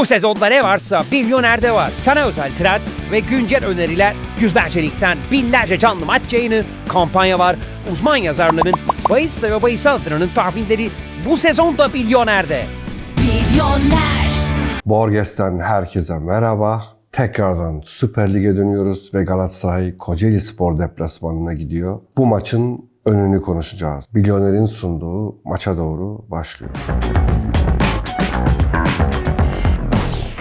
Bu sezonda ne varsa Milyoner'de var. Sana özel trend ve güncel öneriler, yüzlerce ligden binlerce canlı maç yayını, kampanya var. Uzman yazarların, bahis ve bahis altınının tahminleri bu sezonda Milyoner'de. Milyoner. Borges'ten herkese merhaba. Tekrardan Süper Lig'e dönüyoruz ve Galatasaray Kocaeli Spor deplasmanına gidiyor. Bu maçın önünü konuşacağız. Milyoner'in sunduğu maça doğru başlıyor.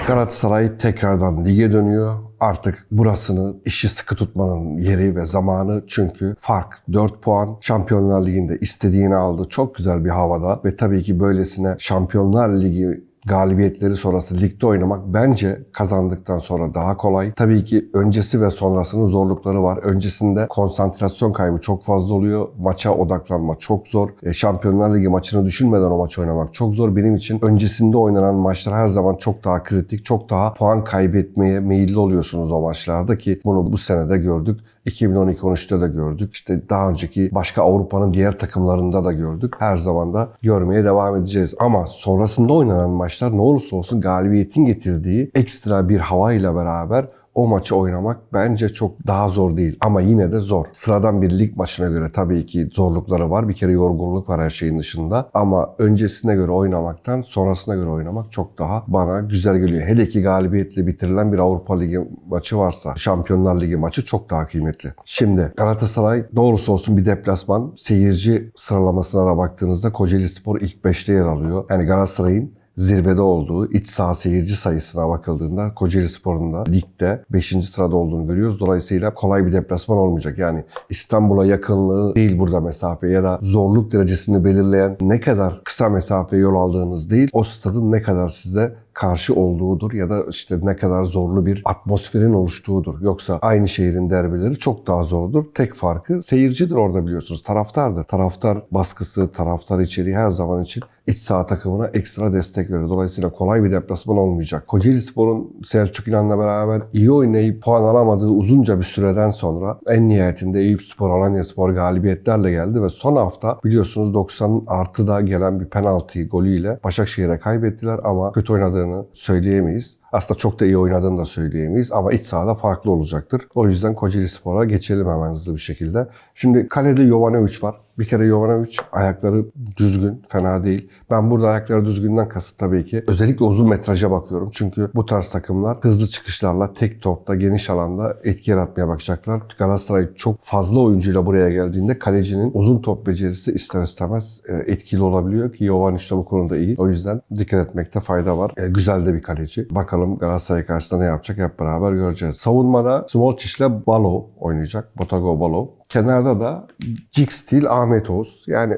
Galatasaray tekrardan lige dönüyor. Artık burasını işi sıkı tutmanın yeri ve zamanı çünkü fark 4 puan. Şampiyonlar Ligi'nde istediğini aldı. Çok güzel bir havada ve tabii ki böylesine Şampiyonlar Ligi galibiyetleri sonrası ligde oynamak bence kazandıktan sonra daha kolay. Tabii ki öncesi ve sonrasının zorlukları var. Öncesinde konsantrasyon kaybı çok fazla oluyor. Maça odaklanma çok zor. E, Şampiyonlar Ligi maçını düşünmeden o maçı oynamak çok zor. Benim için öncesinde oynanan maçlar her zaman çok daha kritik, çok daha puan kaybetmeye meyilli oluyorsunuz o maçlarda ki bunu bu senede gördük. 2012-13'te de gördük. İşte daha önceki başka Avrupa'nın diğer takımlarında da gördük. Her zaman da görmeye devam edeceğiz. Ama sonrasında oynanan maçlar ne olursa olsun galibiyetin getirdiği ekstra bir havayla beraber o maçı oynamak bence çok daha zor değil ama yine de zor. Sıradan bir lig maçına göre tabii ki zorlukları var. Bir kere yorgunluk var her şeyin dışında ama öncesine göre oynamaktan sonrasına göre oynamak çok daha bana güzel geliyor. Hele ki galibiyetle bitirilen bir Avrupa Ligi maçı varsa Şampiyonlar Ligi maçı çok daha kıymetli. Şimdi Galatasaray doğrusu olsun bir deplasman. Seyirci sıralamasına da baktığınızda Kocaeli Spor ilk 5'te yer alıyor. Yani Galatasaray'ın zirvede olduğu iç saha seyirci sayısına bakıldığında Kocaeli Spor'un da ligde 5. sırada olduğunu görüyoruz. Dolayısıyla kolay bir deplasman olmayacak. Yani İstanbul'a yakınlığı değil burada mesafe ya da zorluk derecesini belirleyen ne kadar kısa mesafe yol aldığınız değil, o stadın ne kadar size karşı olduğudur ya da işte ne kadar zorlu bir atmosferin oluştuğudur. Yoksa aynı şehrin derbileri çok daha zordur. Tek farkı seyircidir orada biliyorsunuz. Taraftardır. Taraftar baskısı, taraftar içeriği her zaman için iç saha takımına ekstra destek verir. Dolayısıyla kolay bir deplasman olmayacak. Kocaeli Spor'un Selçuk İnan'la beraber iyi oynayıp puan alamadığı uzunca bir süreden sonra en nihayetinde Eyüp Spor, Alanya Spor galibiyetlerle geldi ve son hafta biliyorsunuz 90 artıda gelen bir penaltı golüyle Başakşehir'e kaybettiler ama kötü oynadığını söyleyemeyiz. Aslında çok da iyi oynadığını da söyleyemeyiz ama iç sahada farklı olacaktır. O yüzden Kocaeli Spor'a geçelim hemen hızlı bir şekilde. Şimdi kalede Jovanovic var. Bir kere Jovanovic ayakları düzgün, fena değil. Ben burada ayakları düzgünden kasıt tabii ki. Özellikle uzun metraja bakıyorum. Çünkü bu tarz takımlar hızlı çıkışlarla tek topta, geniş alanda etki yaratmaya bakacaklar. Galatasaray çok fazla oyuncuyla buraya geldiğinde kalecinin uzun top becerisi ister istemez e, etkili olabiliyor ki Jovanovic de bu konuda iyi. O yüzden dikkat etmekte fayda var. E, Güzel de bir kaleci. Bakalım Galatasaray karşısında ne yapacak hep beraber göreceğiz. Savunmada Smolcic ile Balo oynayacak. Botago Balo. Kenarda da Jigstil Ahmet Oğuz. Yani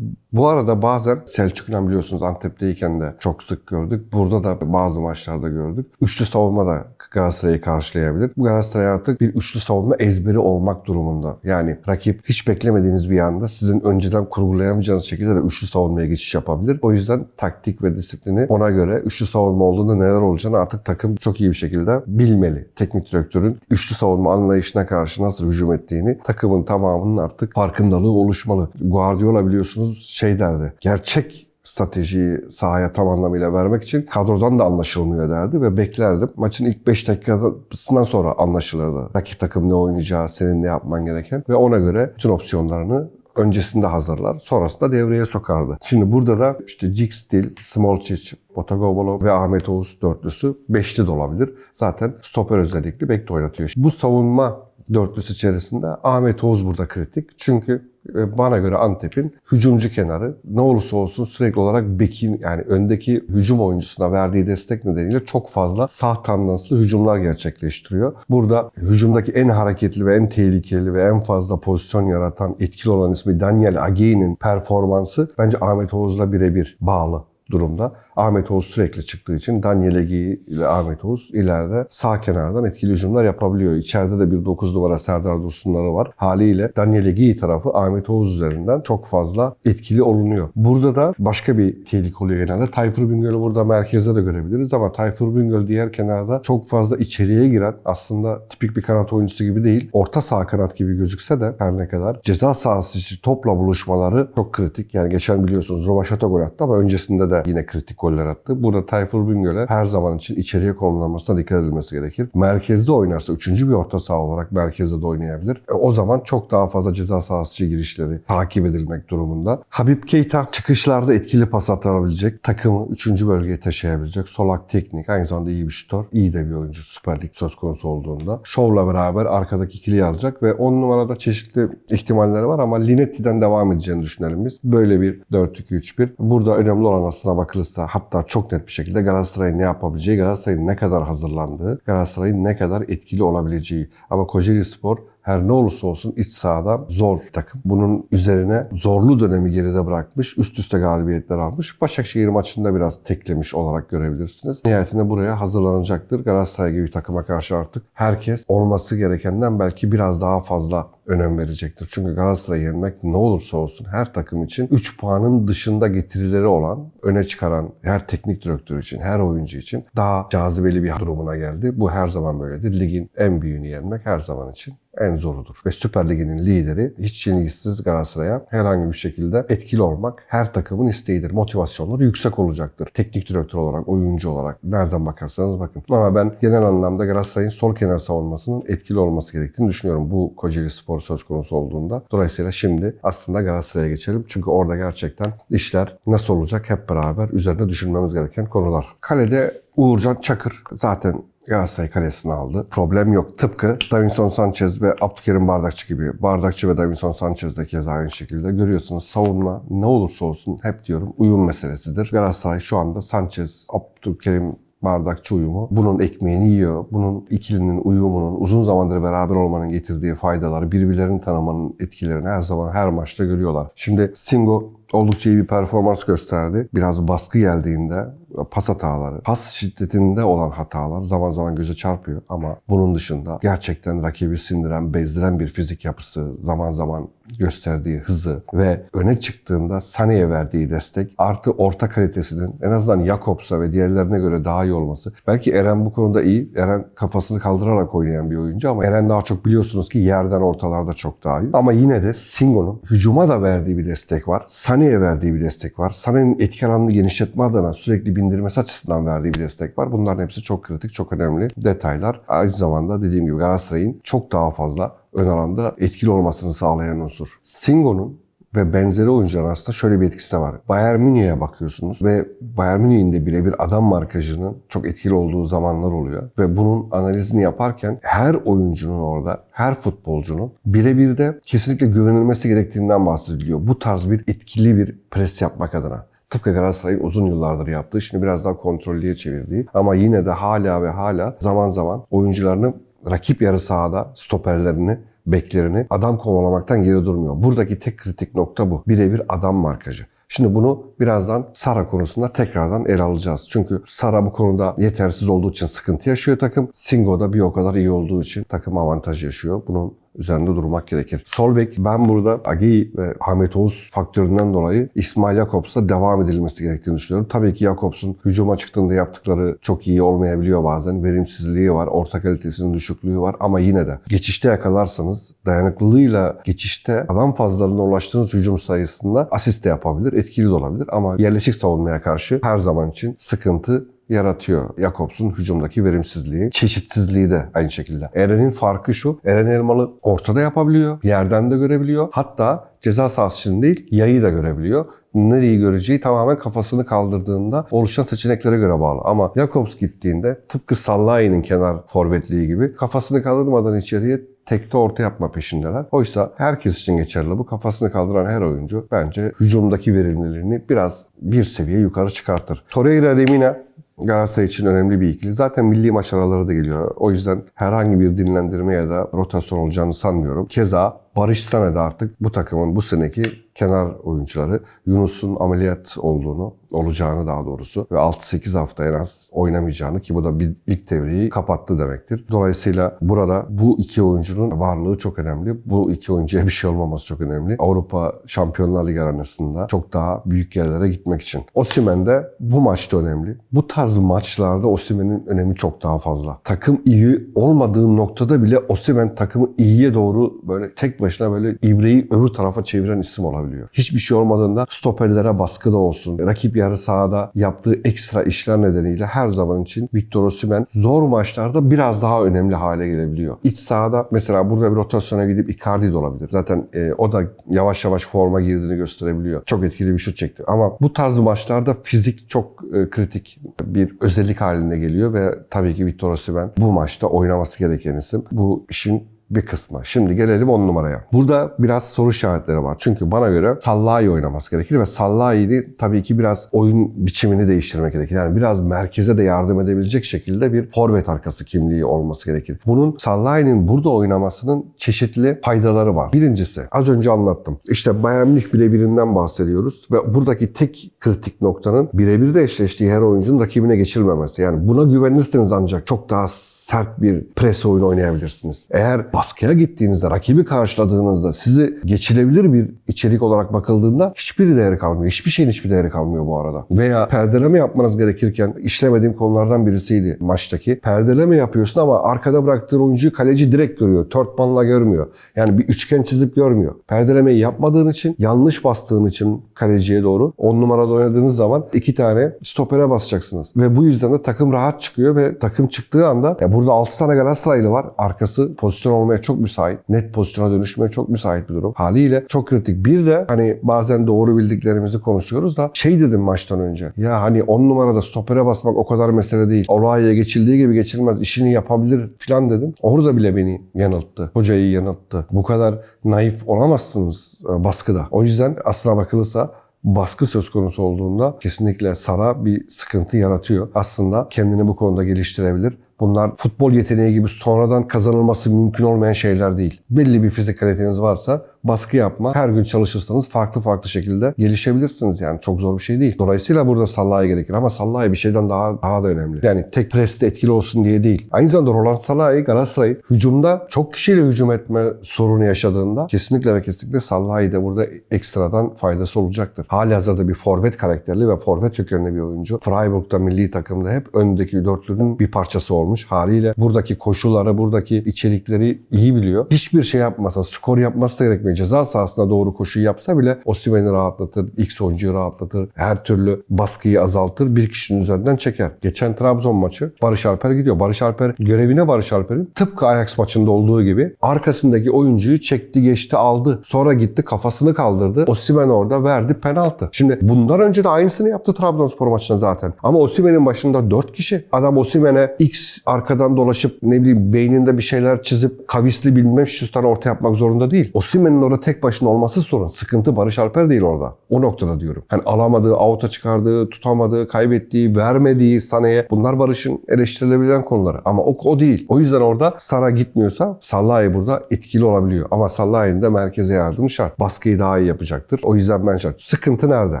bu arada bazen Selçuk İnan biliyorsunuz Antep'teyken de çok sık gördük. Burada da bazı maçlarda gördük. Üçlü savunma da Galatasaray'ı karşılayabilir. Bu Galatasaray artık bir üçlü savunma ezberi olmak durumunda. Yani rakip hiç beklemediğiniz bir anda sizin önceden kurgulayamayacağınız şekilde de üçlü savunmaya geçiş yapabilir. O yüzden taktik ve disiplini ona göre üçlü savunma olduğunda neler olacağını artık takım çok iyi bir şekilde bilmeli. Teknik direktörün üçlü savunma anlayışına karşı nasıl hücum ettiğini takımın tamamının artık farkındalığı oluşmalı. Guardiola biliyorsunuz şey derdi. Gerçek stratejiyi sahaya tam anlamıyla vermek için kadrodan da anlaşılmıyor derdi ve beklerdim. Maçın ilk 5 dakikasından sonra anlaşılırdı. Rakip takım ne oynayacağı, senin ne yapman gereken ve ona göre bütün opsiyonlarını öncesinde hazırlar. Sonrasında devreye sokardı. Şimdi burada da işte Jigstil, Smolcic, Botagobolo ve Ahmet Oğuz dörtlüsü beşli de olabilir. Zaten stoper özellikli bek de oynatıyor. Bu savunma dörtlüsü içerisinde Ahmet Oğuz burada kritik. Çünkü e, bana göre Antep'in hücumcu kenarı ne olursa olsun sürekli olarak bekin yani öndeki hücum oyuncusuna verdiği destek nedeniyle çok fazla sağ tandanslı hücumlar gerçekleştiriyor. Burada hücumdaki en hareketli ve en tehlikeli ve en fazla pozisyon yaratan etkili olan ismi Daniel Ageyi'nin performansı bence Ahmet Oğuz'la birebir bağlı durumda. Ahmet Oğuz sürekli çıktığı için Daniel Egi ile Ahmet Oğuz ileride sağ kenardan etkili hücumlar yapabiliyor. İçeride de bir 9 numara Serdar Dursunları var. Haliyle Daniel Egi tarafı Ahmet Oğuz üzerinden çok fazla etkili olunuyor. Burada da başka bir tehlike oluyor genelde. Tayfur Bingöl'ü burada merkezde de görebiliriz ama Tayfur Bingöl diğer kenarda çok fazla içeriye giren aslında tipik bir kanat oyuncusu gibi değil. Orta sağ kanat gibi gözükse de her ne kadar ceza sahası içi topla buluşmaları çok kritik. Yani geçen biliyorsunuz Rovaşata gol attı ama öncesinde de yine kritik goller attı. Burada Tayfur Bingöl'e her zaman için içeriye konumlanmasına dikkat edilmesi gerekir. Merkezde oynarsa, üçüncü bir orta saha olarak merkezde de oynayabilir. E, o zaman çok daha fazla ceza sahası girişleri takip edilmek durumunda. Habib Keita çıkışlarda etkili pas atabilecek, takımı üçüncü bölgeye taşıyabilecek, solak teknik, aynı zamanda iyi bir şutör, iyi de bir oyuncu Süper Lig söz konusu olduğunda. Şovla beraber arkadaki ikiliyi alacak ve 10 numarada çeşitli ihtimalleri var ama Linetti'den devam edeceğini düşünelim biz. Böyle bir 4-2-3-1. Burada önemli olan aslına bakılırsa hatta çok net bir şekilde Galatasaray'ın ne yapabileceği, Galatasaray'ın ne kadar hazırlandığı, Galatasaray'ın ne kadar etkili olabileceği. Ama Kocaeli Spor her ne olursa olsun iç sahada zor takım. Bunun üzerine zorlu dönemi geride bırakmış, üst üste galibiyetler almış. Başakşehir maçında biraz teklemiş olarak görebilirsiniz. Nihayetinde buraya hazırlanacaktır. Galatasaray gibi bir takıma karşı artık herkes olması gerekenden belki biraz daha fazla önem verecektir. Çünkü Galatasaray'ı yenmek ne olursa olsun her takım için 3 puanın dışında getirileri olan, öne çıkaran her teknik direktör için, her oyuncu için daha cazibeli bir durumuna geldi. Bu her zaman böyledir. Ligin en büyüğünü yenmek her zaman için en zorudur. Ve Süper Lig'in lideri hiç yenilgisiz Galatasaray'a herhangi bir şekilde etkili olmak her takımın isteğidir. Motivasyonları yüksek olacaktır. Teknik direktör olarak, oyuncu olarak nereden bakarsanız bakın. Ama ben genel anlamda Galatasaray'ın sol kenar savunmasının etkili olması gerektiğini düşünüyorum bu Kocaeli Spor söz konusu olduğunda. Dolayısıyla şimdi aslında Galatasaray'a geçelim. Çünkü orada gerçekten işler nasıl olacak hep beraber üzerine düşünmemiz gereken konular. Kalede Uğurcan Çakır zaten Galatasaray kalesini aldı. Problem yok. Tıpkı Davinson Sanchez ve Abdülkerim Bardakçı gibi. Bardakçı ve Davinson Sanchez de keza aynı şekilde. Görüyorsunuz savunma ne olursa olsun hep diyorum uyum meselesidir. Galatasaray şu anda Sanchez, Abdülkerim bardakçı uyumu. Bunun ekmeğini yiyor. Bunun ikilinin uyumunun, uzun zamandır beraber olmanın getirdiği faydaları, birbirlerini tanımanın etkilerini her zaman her maçta görüyorlar. Şimdi Singo oldukça iyi bir performans gösterdi. Biraz baskı geldiğinde pas hataları, pas şiddetinde olan hatalar zaman zaman göze çarpıyor ama bunun dışında gerçekten rakibi sindiren, bezdiren bir fizik yapısı, zaman zaman gösterdiği hızı ve öne çıktığında Sané'ye verdiği destek artı orta kalitesinin en azından Jakobs'a ve diğerlerine göre daha iyi olması. Belki Eren bu konuda iyi. Eren kafasını kaldırarak oynayan bir oyuncu ama Eren daha çok biliyorsunuz ki yerden ortalarda çok daha iyi. Ama yine de Singo'nun hücuma da verdiği bir destek var. Sané'ye verdiği bir destek var. Sané'nin etki alanını genişletme adına sürekli bindirmesi açısından verdiği bir destek var. Bunların hepsi çok kritik, çok önemli detaylar. Aynı zamanda dediğim gibi Galatasaray'ın çok daha fazla ön alanda etkili olmasını sağlayan unsur. Singo'nun ve benzeri oyuncular arasında şöyle bir etkisi de var. Bayern Münih'e bakıyorsunuz ve Bayern Münih'in de birebir adam markajının çok etkili olduğu zamanlar oluyor. Ve bunun analizini yaparken her oyuncunun orada, her futbolcunun birebir de kesinlikle güvenilmesi gerektiğinden bahsediliyor. Bu tarz bir etkili bir pres yapmak adına. Tıpkı Galatasaray'ın uzun yıllardır yaptığı, şimdi biraz daha kontrollüye çevirdiği ama yine de hala ve hala zaman zaman oyuncularını rakip yarı sahada stoperlerini beklerini adam kovalamaktan geri durmuyor. Buradaki tek kritik nokta bu. Birebir adam markajı. Şimdi bunu birazdan Sara konusunda tekrardan ele alacağız. Çünkü Sara bu konuda yetersiz olduğu için sıkıntı yaşıyor takım. Singo da bir o kadar iyi olduğu için takım avantaj yaşıyor. Bunun üzerinde durmak gerekir. Sol bek ben burada Agi ve Ahmet Oğuz faktöründen dolayı İsmail Jakobs'a devam edilmesi gerektiğini düşünüyorum. Tabii ki Jakobs'un hücuma çıktığında yaptıkları çok iyi olmayabiliyor bazen. Verimsizliği var, orta kalitesinin düşüklüğü var ama yine de geçişte yakalarsanız dayanıklılığıyla geçişte adam fazlalığına ulaştığınız hücum sayısında asist de yapabilir, etkili de olabilir ama yerleşik savunmaya karşı her zaman için sıkıntı yaratıyor. Jakobs'un hücumdaki verimsizliği, çeşitsizliği de aynı şekilde. Eren'in farkı şu, Eren Elmalı ortada yapabiliyor, yerden de görebiliyor. Hatta ceza sahası için değil, yayı da görebiliyor. Nereyi göreceği tamamen kafasını kaldırdığında oluşan seçeneklere göre bağlı. Ama Jakobs gittiğinde tıpkı Sallahi'nin kenar forvetliği gibi kafasını kaldırmadan içeriye tekte orta yapma peşindeler. Oysa herkes için geçerli bu. Kafasını kaldıran her oyuncu bence hücumdaki verimliliğini biraz bir seviye yukarı çıkartır. Torreira Lemina Galatasaray için önemli bir ikili. Zaten milli maç araları da geliyor. O yüzden herhangi bir dinlendirme ya da rotasyon olacağını sanmıyorum. Keza Barış Sane de artık bu takımın bu seneki kenar oyuncuları Yunus'un ameliyat olduğunu, olacağını daha doğrusu ve 6-8 hafta en az oynamayacağını ki bu da bir ilk devreyi kapattı demektir. Dolayısıyla burada bu iki oyuncunun varlığı çok önemli. Bu iki oyuncuya bir şey olmaması çok önemli. Avrupa Şampiyonlar Ligi arenasında çok daha büyük yerlere gitmek için. Osimhen de bu maçta önemli. Bu tarz maçlarda Osimhen'in önemi çok daha fazla. Takım iyi olmadığı noktada bile Osimhen takımı iyiye doğru böyle tek başına böyle ibreyi öbür tarafa çeviren isim olabiliyor. Hiçbir şey olmadığında stoperlere baskıda olsun. Rakip yarı sahada yaptığı ekstra işler nedeniyle her zaman için Victor Osimhen zor maçlarda biraz daha önemli hale gelebiliyor. İç sahada mesela burada bir rotasyona gidip Icardi de olabilir. Zaten e, o da yavaş yavaş forma girdiğini gösterebiliyor. Çok etkili bir şut çekti. Ama bu tarz maçlarda fizik çok e, kritik bir özellik haline geliyor ve tabii ki Victor Osimhen bu maçta oynaması gereken isim. Bu işin bir kısmı. Şimdi gelelim 10 numaraya. Burada biraz soru işaretleri var. Çünkü bana göre Sallahi oynaması gerekir ve Sallahi'ni tabii ki biraz oyun biçimini değiştirmek gerekir. Yani biraz merkeze de yardım edebilecek şekilde bir forvet arkası kimliği olması gerekir. Bunun Sallahi'nin burada oynamasının çeşitli faydaları var. Birincisi az önce anlattım. İşte Bayern Münih birebirinden bahsediyoruz ve buradaki tek kritik noktanın birebir de eşleştiği her oyuncunun rakibine geçilmemesi. Yani buna güvenirseniz ancak çok daha sert bir pres oyunu oynayabilirsiniz. Eğer baskıya gittiğinizde, rakibi karşıladığınızda sizi geçilebilir bir içerik olarak bakıldığında hiçbir değeri kalmıyor. Hiçbir şeyin hiçbir değeri kalmıyor bu arada. Veya perdeleme yapmanız gerekirken işlemediğim konulardan birisiydi maçtaki. Perdeleme yapıyorsun ama arkada bıraktığın oyuncuyu kaleci direkt görüyor. Törtmanla görmüyor. Yani bir üçgen çizip görmüyor. Perdelemeyi yapmadığın için, yanlış bastığın için kaleciye doğru 10 numarada oynadığınız zaman iki tane stopere basacaksınız. Ve bu yüzden de takım rahat çıkıyor ve takım çıktığı anda ya burada 6 tane Galatasaraylı var. Arkası pozisyon olmaya çok müsait. Net pozisyona dönüşmeye çok müsait bir durum. Haliyle çok kritik. Bir de hani bazen doğru bildiklerimizi konuşuyoruz da şey dedim maçtan önce. Ya hani 10 numarada stopere basmak o kadar mesele değil. Olaya geçildiği gibi geçilmez. işini yapabilir falan dedim. Orada bile beni yanılttı. Hocayı yanılttı. Bu kadar naif olamazsınız e, baskıda. O yüzden aslına bakılırsa baskı söz konusu olduğunda kesinlikle Sara bir sıkıntı yaratıyor. Aslında kendini bu konuda geliştirebilir. Bunlar futbol yeteneği gibi sonradan kazanılması mümkün olmayan şeyler değil. Belli bir fizik kaliteniz varsa baskı yapma. Her gün çalışırsanız farklı farklı şekilde gelişebilirsiniz yani. Çok zor bir şey değil. Dolayısıyla burada Salah'a gerekir ama Salah'a bir şeyden daha daha da önemli. Yani tek preste etkili olsun diye değil. Aynı zamanda Roland Salah'ı Galatasaray hücumda çok kişiyle hücum etme sorunu yaşadığında kesinlikle ve kesinlikle Salah'ı da burada ekstradan faydası olacaktır. Hali hazırda bir forvet karakterli ve forvet kökenli bir oyuncu. Freiburg'da milli takımda hep öndeki dörtlünün bir parçası olmuş. Haliyle buradaki koşulları, buradaki içerikleri iyi biliyor. Hiçbir şey yapmasa, skor yapması da gerekmiyor. Ceza sahasında doğru koşuyu yapsa bile Osimhen'i rahatlatır, X oyuncuyu rahatlatır. Her türlü baskıyı azaltır, bir kişinin üzerinden çeker. Geçen Trabzon maçı Barış Alper gidiyor. Barış Alper görevine Barış Alper'in tıpkı Ajax maçında olduğu gibi arkasındaki oyuncuyu çekti, geçti, aldı. Sonra gitti kafasını kaldırdı. Osimhen orada verdi penaltı. Şimdi bundan önce de aynısını yaptı Trabzonspor maçında zaten. Ama Osimhen'in başında 4 kişi. Adam Osimhen'e X arkadan dolaşıp ne bileyim beyninde bir şeyler çizip kavisli bilmem şu tane orta yapmak zorunda değil. Osimhen'in orada tek başına olması sorun. Sıkıntı Barış Alper değil orada. O noktada diyorum. Hani alamadığı, avuta çıkardığı, tutamadığı, kaybettiği, vermediği Sané'ye bunlar Barış'ın eleştirilebilen konuları. Ama o, o değil. O yüzden orada Sara gitmiyorsa Salah'ı burada etkili olabiliyor. Ama Salah'ın da merkeze yardımı şart. Baskıyı daha iyi yapacaktır. O yüzden ben şart. Sıkıntı nerede?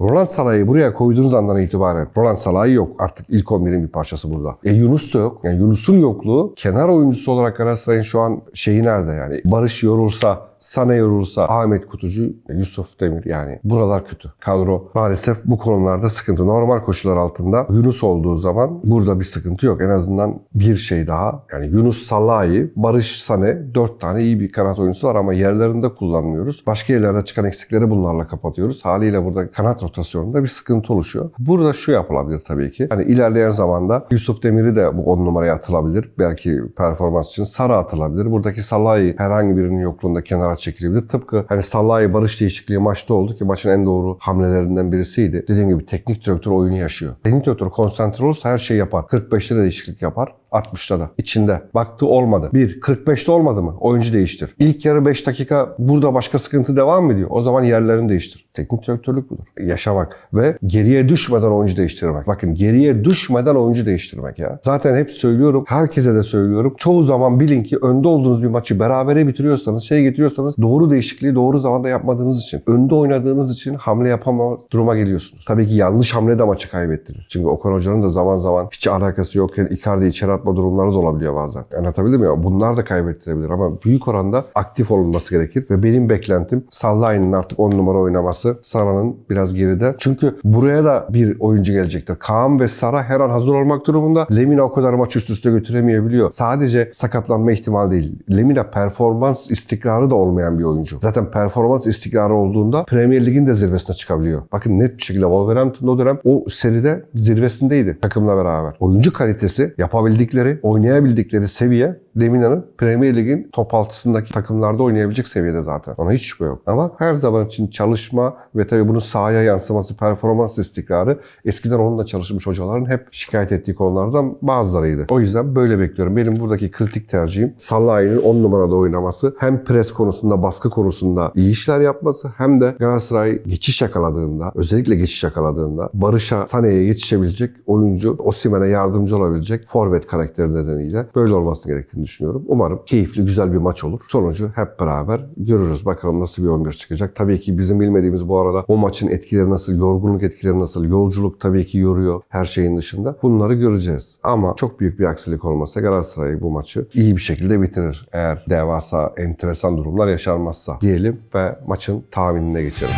Roland Salah'ı buraya koyduğunuz andan itibaren Roland Salah'ı yok. Artık ilk 11'in bir parçası burada. E Yunus da yok. Yani Yunus'un yokluğu kenar oyuncusu olarak Galatasaray'ın şu an şeyi nerede yani? Barış yorulsa, Sana yorulsa, Ahmet Kutucu, Yusuf Demir yani buralar kötü. Kadro maalesef bu konularda sıkıntı. Normal koşullar altında Yunus olduğu zaman burada bir sıkıntı yok. En azından bir şey daha. Yani Yunus Salahi, Barış Sane dört tane iyi bir kanat oyuncusu var ama yerlerinde kullanmıyoruz. Başka yerlerde çıkan eksikleri bunlarla kapatıyoruz. Haliyle burada kanat rotasyonunda bir sıkıntı oluşuyor. Burada şu yapılabilir tabii ki. Hani ilerleyen zamanda Yusuf Demir'i de bu 10 numaraya atılabilir. Belki performans için Sara atılabilir. Buradaki Salahi herhangi birinin yokluğunda kenara çekilebilir. Tıpkı hani Salahi barış değişikliği maçta oldu ki maçın en doğru hamlelerinden birisiydi. Dediğim gibi teknik direktör oyunu yaşıyor. Teknik direktör konsantre olursa her şeyi yapar. 45'te de değişiklik yapar. 60'ta da. içinde. Baktı olmadı. 1. 45'te olmadı mı? Oyuncu değiştir. İlk yarı 5 dakika burada başka sıkıntı devam mı ediyor? O zaman yerlerini değiştir. Teknik direktörlük budur. Yaşamak ve geriye düşmeden oyuncu değiştirmek. Bakın geriye düşmeden oyuncu değiştirmek ya. Zaten hep söylüyorum. Herkese de söylüyorum. Çoğu zaman bilin ki önde olduğunuz bir maçı berabere bitiriyorsanız, şey getiriyorsanız doğru değişikliği doğru zamanda yapmadığınız için, önde oynadığınız için hamle yapamama duruma geliyorsunuz. Tabii ki yanlış hamle de maçı kaybettirir. Çünkü Okan Hoca'nın da zaman zaman hiç alakası yokken Icardi içeri atma durumları da olabiliyor bazen. Anlatabildim mi? Bunlar da kaybettirebilir ama büyük oranda aktif olunması gerekir ve benim beklentim Salah'ın artık 10 numara oynaması, Sara'nın biraz geride. Çünkü buraya da bir oyuncu gelecektir. Kaan ve Sara her an hazır olmak durumunda. Lemina o kadar maç üst üste götüremeyebiliyor. Sadece sakatlanma ihtimali değil. Lemina performans istikrarı da olmayan bir oyuncu. Zaten performans istikrarı olduğunda Premier Lig'in de zirvesine çıkabiliyor. Bakın net bir şekilde Wolverhampton o dönem o seride zirvesindeydi takımla beraber. Oyuncu kalitesi, yapabildikleri, oynayabildikleri seviye Lemina'nın Premier Lig'in top altısındaki takımlarda oynayabilecek seviyede zaten. Ona hiç şüphe yok. Ama her zaman için çalışma ve tabii bunun sahaya yansıması, performans istikrarı eskiden onunla çalışmış hocaların hep şikayet ettiği konulardan bazılarıydı. O yüzden böyle bekliyorum. Benim buradaki kritik tercihim Salah'ın 10 numarada oynaması. Hem pres konusunda, baskı konusunda iyi işler yapması hem de Galatasaray geçiş yakaladığında, özellikle geçiş yakaladığında Barış'a, Sané'ye yetişebilecek oyuncu, Osimhen'e yardımcı olabilecek forvet karakteri nedeniyle böyle olması gerektiğini düşünüyorum. Umarım keyifli, güzel bir maç olur. Sonucu hep beraber görürüz. Bakalım nasıl bir 11 çıkacak. Tabii ki bizim bilmediğimiz bu arada o maçın etkileri nasıl, yorgunluk etkileri nasıl, yolculuk tabii ki yoruyor her şeyin dışında. Bunları göreceğiz. Ama çok büyük bir aksilik olmasa Galatasaray bu maçı iyi bir şekilde bitirir. Eğer devasa, enteresan durumlar yaşanmazsa diyelim ve maçın tahminine geçelim.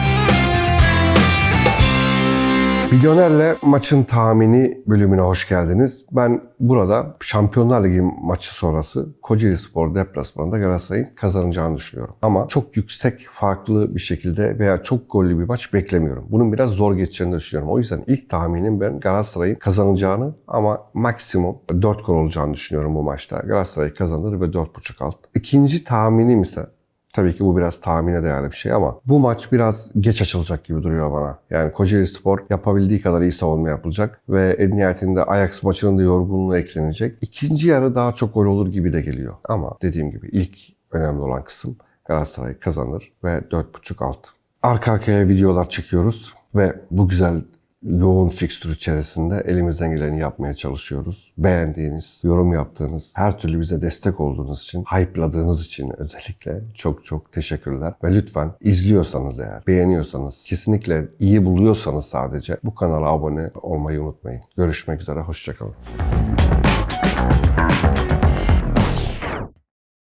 Milyonerle maçın tahmini bölümüne hoş geldiniz. Ben burada Şampiyonlar Ligi maçı sonrası Kocaeli Spor deplasmanında Galatasaray'ın kazanacağını düşünüyorum. Ama çok yüksek farklı bir şekilde veya çok gollü bir maç beklemiyorum. Bunun biraz zor geçeceğini düşünüyorum. O yüzden ilk tahminim ben Galatasaray'ın kazanacağını ama maksimum 4 gol olacağını düşünüyorum bu maçta. Galatasaray kazanır ve 4.5 alt. İkinci tahminim ise Tabii ki bu biraz tahmine değerli bir şey ama bu maç biraz geç açılacak gibi duruyor bana. Yani Kocaeli Spor yapabildiği kadar iyi savunma yapılacak ve en nihayetinde Ajax maçının da yorgunluğu eklenecek. İkinci yarı daha çok gol olur gibi de geliyor. Ama dediğim gibi ilk önemli olan kısım Galatasaray kazanır ve 4.5 alt. Arka arkaya videolar çekiyoruz ve bu güzel yoğun fikstür içerisinde elimizden geleni yapmaya çalışıyoruz. Beğendiğiniz, yorum yaptığınız, her türlü bize destek olduğunuz için, hype'ladığınız için özellikle çok çok teşekkürler. Ve lütfen izliyorsanız eğer, beğeniyorsanız, kesinlikle iyi buluyorsanız sadece bu kanala abone olmayı unutmayın. Görüşmek üzere, hoşçakalın.